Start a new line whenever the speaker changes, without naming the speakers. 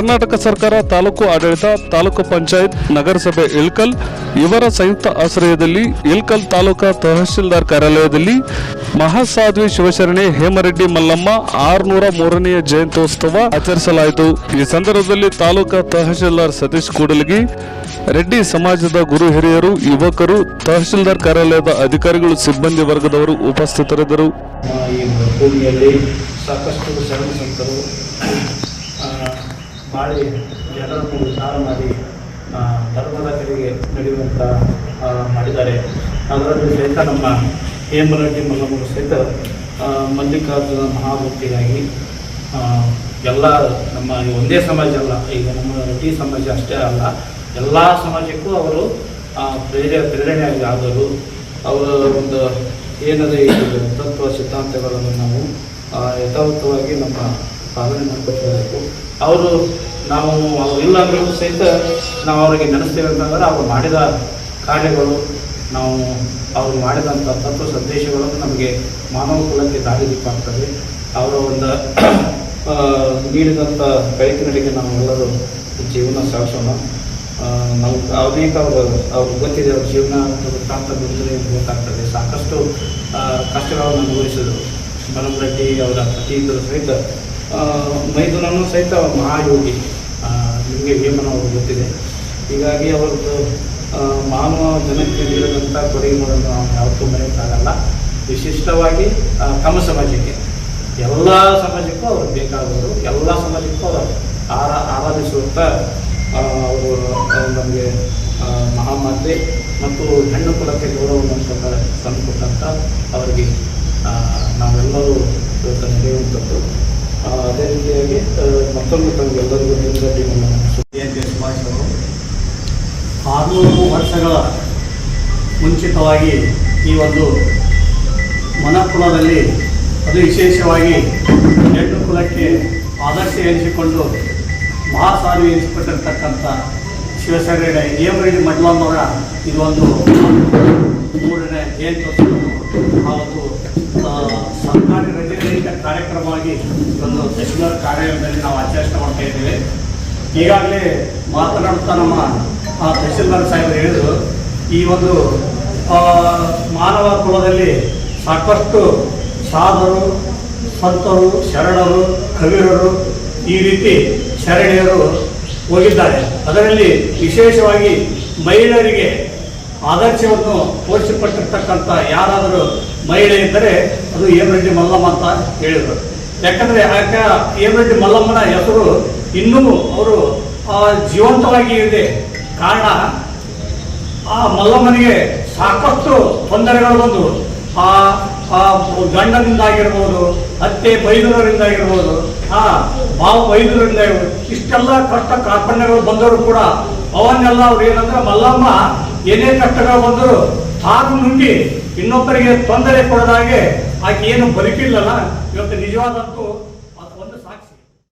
ಕರ್ನಾಟಕ ಸರ್ಕಾರ ತಾಲೂಕು ಆಡಳಿತ, ತಾಲೂಕು ಪಂಚಾಯತ್, ನಗರಸಭೆ ಇಳ್ಕಲ್, ಇವರ ಸಂಯುಕ್ತ ಆಶ್ರಯದಲ್ಲಿ ಇಳ್ಕಲ್ ತಾಲೂಕಾ ತಹಶೀಲ್ದಾರ್ ಕಾರ್ಯಾಲಯದಲ್ಲಿ ಮಹಾಸಾಧ್ವಿ ಶಿವಶರಣೆ ಹೇಮರೆಡ್ಡಿ ಮಲ್ಲಮ್ಮ ಆರುನೂರ ಮೂರನೆಯ ಜಯಂತ್ಯೋತ್ಸವ ಆಚರಿಸಲಾಯಿತು. ಈ ಸಂದರ್ಭದಲ್ಲಿ ತಾಲೂಕಾ ತಹಶೀಲ್ದಾರ್ ಸತೀಶ್ ಕೂಡಲಗಿ, ರೆಡ್ಡಿ ಸಮಾಜದ ಗುರು ಹಿರಿಯರು, ಯುವಕರು, ತಹಶೀಲ್ದಾರ್ ಕಾರ್ಯಾಲಯದ ಅಧಿಕಾರಿಗಳು, ಸಿಬ್ಬಂದಿ ವರ್ಗದವರು ಉಪಸ್ಥಿತರಿದ್ದರು.
ಸಾಕಷ್ಟು ಬಾಳಿ ಜನರನ್ನು ಉದ್ಧಾರ ಮಾಡಿ ಧರ್ಮದ ಕಡೆಗೆ ನಡೆಯುವಂಥ ಮಾಡಿದ್ದಾರೆ. ಅದರಲ್ಲಿ ಸಹಿತ ನಮ್ಮ ಹೇಮರೆಡ್ಡಿ ಮಲ್ಲಮ್ಮರು ಸಹಿತ ಮಲ್ಲಿಕಾರ್ಜುನ ಮಹಾಮೂರ್ತಿಗಾಗಿ ಎಲ್ಲ ನಮ್ಮ ಒಂದೇ ಸಮಾಜ ಅಲ್ಲ, ಈಗ ನಮ್ಮ ರೆಡ್ಡಿ ಸಮಾಜ ಅಷ್ಟೇ ಅಲ್ಲ, ಎಲ್ಲ ಸಮಾಜಕ್ಕೂ ಅವರು ಪ್ರೇರ ಪ್ರೇರಣೆಯಾಗಿ ಆದರು ಅವರ ಒಂದು ಏನದೇ ತತ್ವ, ಸಿದ್ಧಾಂತಗಳನ್ನು ನಾವು ಯಥಾವತ್ತವಾಗಿ ನಮ್ಮ ಪಾಲನೆ ಮಾಡ್ಕೊಳ್ಬೇಕು ಅವರು ನಾವು ಅವರು ಇಲ್ಲ ಅಂದ್ರೂ ಸಹಿತ ನಾವು ಅವರಿಗೆ ನೆನೆಸ್ತೇವೆ ಅಂತಂದ್ರೆ ಅವರು ಮಾಡಿದ ಕಾರ್ಯಗಳು, ನಾವು ಅವರು ಮಾಡಿದಂಥ ತತ್ವ ಸಂದೇಶಗಳನ್ನು ನಮಗೆ ಮಾನವ ಕುಲಕ್ಕೆ ದಾರಿದೀಪ ಆಗ್ತದೆ ಅವರ ಒಂದು ನೀಡಿದಂಥ ಬೆಳಕಿನಡೆಗೆ ನಾವು ಎಲ್ಲರೂ ಜೀವನ ಸಾಗಿಸೋಣ. ನಾವು ಅನೇಕ ಅವರು ಅವ್ರಿಗೆ ಗೊತ್ತಿದೆ ಅವ್ರ ಜೀವನ ವೃತ್ತಾಂತ ಬಂದರೆ ಗೊತ್ತಾಗ್ತದೆ. ಸಾಕಷ್ಟು ಕಷ್ಟಗಳನ್ನು ಅನುಭವಿಸಿದರು. ಮನಂ ರೆಡ್ಡಿ ಅವರ ಇದ್ದರು ಸಹಿತ ಆ, ಮೈದುನನ್ನು ಸಹಿತ ಮಹಾಯೋಗಿ ನಿಮಗೆ ಅವರು ಗೊತ್ತಿದೆ. ಹೀಗಾಗಿ ಅವರದ್ದು ಮಾನವ ಜನಕ್ಕೆ ನೀಡಿದಂಥ ಕೊಡುಗೆಗಳನ್ನು ನಾವು ಯಾವತ್ತೂ ಮರೆಯೋಕ್ಕಾಗಲ್ಲ. ವಿಶಿಷ್ಟವಾಗಿ ತಮ್ಮ ಸಮಾಜಕ್ಕೆ. ಎಲ್ಲ ಸಮಾಜಕ್ಕೂ ಅವರು ಬೇಕಾದವರು ಎಲ್ಲ ಸಮಾಜಕ್ಕೂ ಅವರು ಆರಾ ಆರಾಧಿಸುವಂಥ ಅವರು ನಮಗೆ ಮಹಾಮಾತೆ ಮತ್ತು ಹೆಣ್ಣು ಕುಲಕ್ಕೆ ಗೌರವವನ್ನು ತಂದ ತಂದುಕೊಟ್ಟಂಥ ಅವರಿಗೆ ನಾವೆಲ್ಲರೂ ಅದೇ ರೀತಿಯಾಗಿ ಮತ್ತೊಮ್ಮೆ ತಮಗೆಲ್ಲರಿಗೂ
ಜಯಂತಿ ಶುಭಾಶಯಗಳು ಆರುನೂರು ವರ್ಷಗಳ ಮುಂಚಿತವಾಗಿ ಈ ಒಂದು ಮನಕುಲದಲ್ಲಿ ಅದು ವಿಶೇಷವಾಗಿ ಹೆಣ್ಣು ಕುಲಕ್ಕೆ ಆದರ್ಶ ಎನಿಸಿಕೊಂಡು ಮಹಾಸಾಧು ಎನಿಸಿಕೊಂಡಿರ್ತಕ್ಕಂಥ ಶಿವಸೇನೆ ಹೇಮರೆಡ್ಡಿ ಮಡ್ಲಮ್ಮವರ ಇದೊಂದು ಮೂರನೇ ಜಯಂತ್ಯೋತ್ಸವವನ್ನು ಅವತ್ತು ಸರ್ಕಾರಿ ರಜೆರಹಿತ ಕಾರ್ಯಕ್ರಮವಾಗಿ ಒಂದು ತಹಶೀಲ್ದಾರ್ ಕಾರ್ಯಾಲಯದಲ್ಲಿ ನಾವು ಆಚರಣೆ ಮಾಡ್ತಾ ಇದ್ದೇವೆ. ಈಗಾಗಲೇ ಮಾತನಾಡುತ್ತಾ ನಮ್ಮ ಆ, ತಹಶೀಲ್ದಾರ್ ಸಾಹೇಬರು ಹೇಳಿದರು ಈ ಒಂದು ಮಾನವ ಕುಲದಲ್ಲಿ ಸಾಕಷ್ಟು ಸಾಧರು ಸಂತರು ಶರಣರು ಕವಿರರು ಈ ರೀತಿ ಶರಣೆಯರು ಹೋಗಿದ್ದಾರೆ. ಅದರಲ್ಲಿ ವಿಶೇಷವಾಗಿ ಮಹಿಳೆಯರಿಗೆ ಆದರ್ಶವನ್ನು ತೋರಿಸಿಕೊಟ್ಟಿರ್ತಕ್ಕಂಥ ಯಾರಾದರೂ ಮಹಿಳೆ ಇದ್ದರೆ ಅದು ಹೇಮರೆಡ್ಡಿ ಮಲ್ಲಮ್ಮ ಅಂತ ಹೇಳಿದರು. ಯಾಕಂದರೆ ಆಕ ಹೇಮರೆಡ್ಡಿ ಮಲ್ಲಮ್ಮನ ಹೆಸರು ಇನ್ನೂ ಅವರು ಜೀವಂತವಾಗಿ ಇದೆ. ಕಾರಣ, ಆ ಮಲ್ಲಮ್ಮನಿಗೆ ಸಾಕಷ್ಟು ತೊಂದರೆಗಳು ಬಂದು ಆ ಆ ಗಂಡನಿಂದ ಆಗಿರ್ಬೋದು ಅತ್ತೆ ಬೈದೂರಿಂದ ಆಗಿರ್ಬೋದು ಆ ಬೈದೂರಿಂದ ಆಗಿರ್ಬೋದು ಇಷ್ಟೆಲ್ಲ ಕಷ್ಟ ಕಾರ್ಪಣ್ಯಗಳು ಬಂದವರು ಕೂಡ ಅವನ್ನೆಲ್ಲ ಅವ್ರು ಏನಂದ್ರೆ ಮಲ್ಲಮ್ಮ ಏನೇ ಕಷ್ಟಗಳು ಬಂದರೂ ತಾನು ನುಂಗಿ ಇನ್ನೊಬ್ಬರಿಗೆ ತೊಂದರೆ ಕೊಡದಾಗೆ ಆಕೆ ಏನು ಬದುಕಿಲ್ಲಲ್ಲ? ಇವತ್ತು ನಿಜವಾದಂತೂ